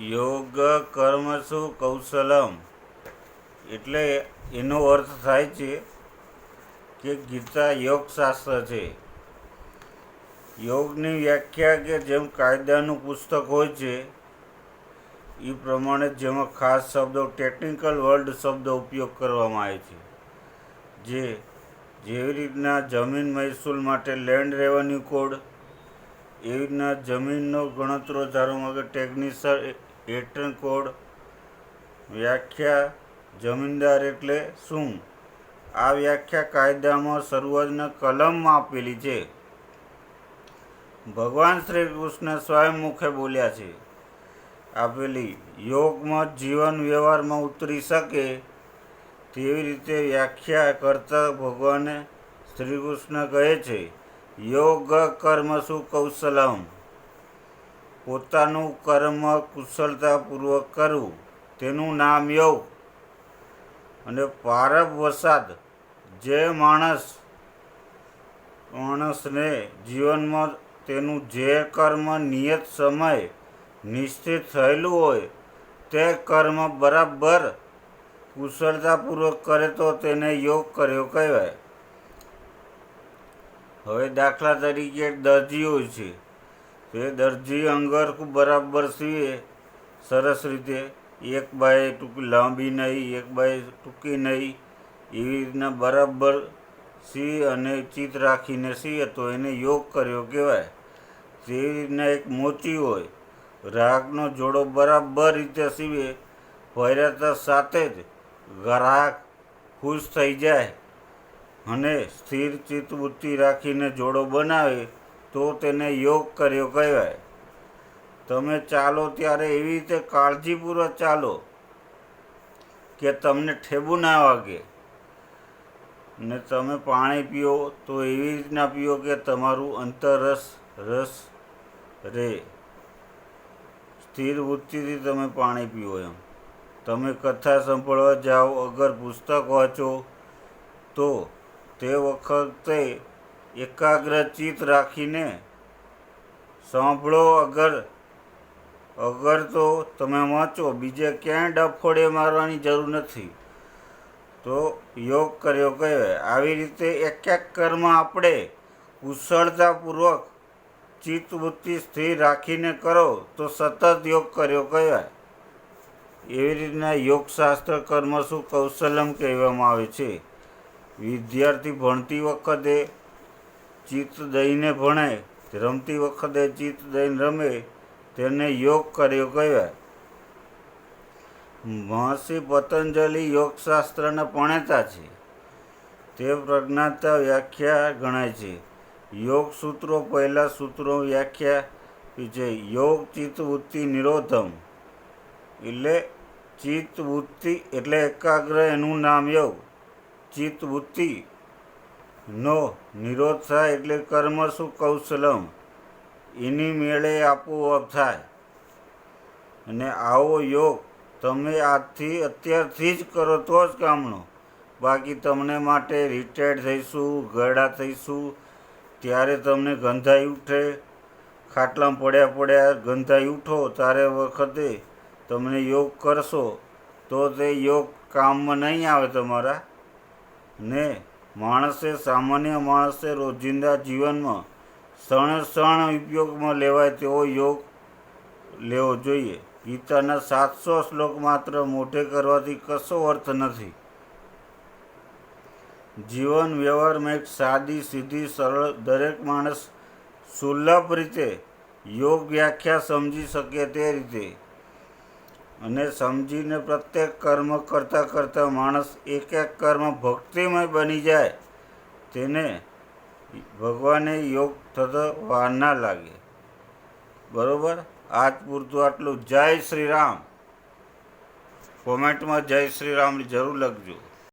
યોગ કર્મસુ કૌશલમ? એટલે એનો અર્થ થાય છે કે ગીતા યોગશાસ્ત્ર છે. યોગની વ્યાખ્યા કે જેમ કાયદાનું પુસ્તક હોય છે એ પ્રમાણે જેમાં ખાસ શબ્દો ટેકનિકલ વર્લ્ડ શબ્દો ઉપયોગ કરવામાં આવે છે. જે જેવી રીતના જમીન મહેસૂલ માટે લેન્ડ રેવન્યુ કોડ એવી રીતના જમીનનો ગણતરો ધારો કે ટેકનિસર એટર્ન કોડ વ્યાખ્યા જમીનદાર એટલે શું? આ વ્યાખ્યા કાયદામાં શરૂઆતના કલમમાં આપેલી છે. ભગવાન શ્રી કૃષ્ણ સ્વયં મુખે બોલ્યા છે, આપેલી યોગમાં જીવન વ્યવહારમાં ઉતરી શકે તેવી રીતે વ્યાખ્યા કરતા ભગવાને શ્રી કૃષ્ણ કહે છે, યોગ કર્મ શું કૌશલમ? પોતાનું કર્મ કુશળતાપૂર્વક કરવું. તેનું નામ યોગ. અને પારબ વસાદ, જે માણસ, માણસને જીવનમાં તેનું જે કર્મ નિયત સમય નિશ્ચિત થયેલું હોય, તે કર્મ બરાબર કુશળતાપૂર્વક કરે તો તેને યોગ કર્યો કહેવાય. હવે દાખલા તરીકે હોય છે. તે દરજી અંગર બરાબર સીવે સરસ રીતે. એક બાય ટૂંકી લાંબી નહીં, એક બાય ટૂંકી નહીં. એવી રીતના બરાબર સી અને ચિત રાખીને સીએ તો એને યોગ કર્યો કહેવાય. તેવી રીતના એક મોચી હોય ગ્રાહકનો જોડો બરાબર રીતે સીવે પહેરાતા સાથે જ ગ્રાહક ખુશ થઈ જાય અને સ્થિર ચિત્તવૃત્તિ રાખીને જોડો બનાવે તો તેને યોગ કર્યો કહેવાય. તમે ચાલો ત્યારે એવી રીતે કાળજીપૂર્વક ચાલો કે તમને ઠેબુ ના વાગે. ને તમે પાણી પીઓ તો એવી રીતના પીઓ કે તમારું અંતરરસ રસ રહે સ્થિર વૃત્તિથી તમે પાણી પીઓ એમ. તમે કથા સાંભળવા જાઓ, અગર પુસ્તક વાંચો, તો તે વખતે એકાગ્રચિત રાખીને સાંભળો અગર અગર તો તમે વાંચો, બીજે ક્યાંય ડફોડે મારવાની જરૂર નથી. તો યોગ કર્યો કહેવાય. આવી રીતે એક એક કર્મ આપણે કુશળતાપૂર્વક ચિત્તવૃત્તિ સ્થિર રાખીને કરો તો સતત યોગ કર્યો કહેવાય. એવી રીતના યોગશાસ્ત્ર કર્મ શું કૌશલમ કહેવામાં આવે છે? વિદ્યાર્થી ભણતી વખતે ચિત્ત દઈને ભણે રમતી વખતે ચિત્ત દઈને રમે, તેને યોગ કર્યો કહેવાય. મહર્ષિ પતંજલિ યોગશાસ્ત્રના પણેતા છે. તે પ્રજ્ઞાતા વ્યાખ્યા ગણાય છે. યોગ સૂત્રો પહેલાં સૂત્રો વ્યાખ્યા છે યોગ ચિત્તવૃત્તિ નિરોધમ. એટલે ચિત્તવૃત્તિ એટલે એકાગ્ર એનું નામ યોગ ચિત્તવૃત્તિ નો થાય એટલે કર્મ શું કૌશલમ? એની મેળે આપોઆપ થાય અને આવો યોગ તમે આજથી, અત્યારથી જ કરો તો જ કામનો. બાકી તમને માટે રિટાયર્ડ થઈશું ગરડા થઈશું, ત્યારે તમને ગંધાઈ ઉઠે. ખાટલામાં પડ્યા પડ્યા ગંધાઈ ઉઠો ત્યારે વખતે તમને યોગ કરશો, તો તે યોગ કામમાં નહીં આવે તમારા. ને માણસે સામાન્ય માણસે રોજિંદા જીવનમાં ક્ષણે ક્ષણ ઉપયોગમાં લેવાય તેવો યોગ લેવો જોઈએ. ગીતાના સાતસો શ્લોક માત્ર મોઢે કરવાથી કશો અર્થ નથી. જીવન વ્યવહારમાં એક સાદી, સીધી, સરળ દરેક માણસ સુલભ રીતે યોગ વ્યાખ્યા સમજી શકે તે રીતે અને સમજીને પ્રત્યેક કર્મ કરતાં કરતાં માણસ એક એક કર્મ ભક્તિમય બની જાય, તેને ભગવાને યોગ થતો વાર ના લાગે. બરોબર? આજ પૂરતું આટલું. જય શ્રી રામ. કોમેન્ટમાં જય શ્રી રામની જરૂર લખજો.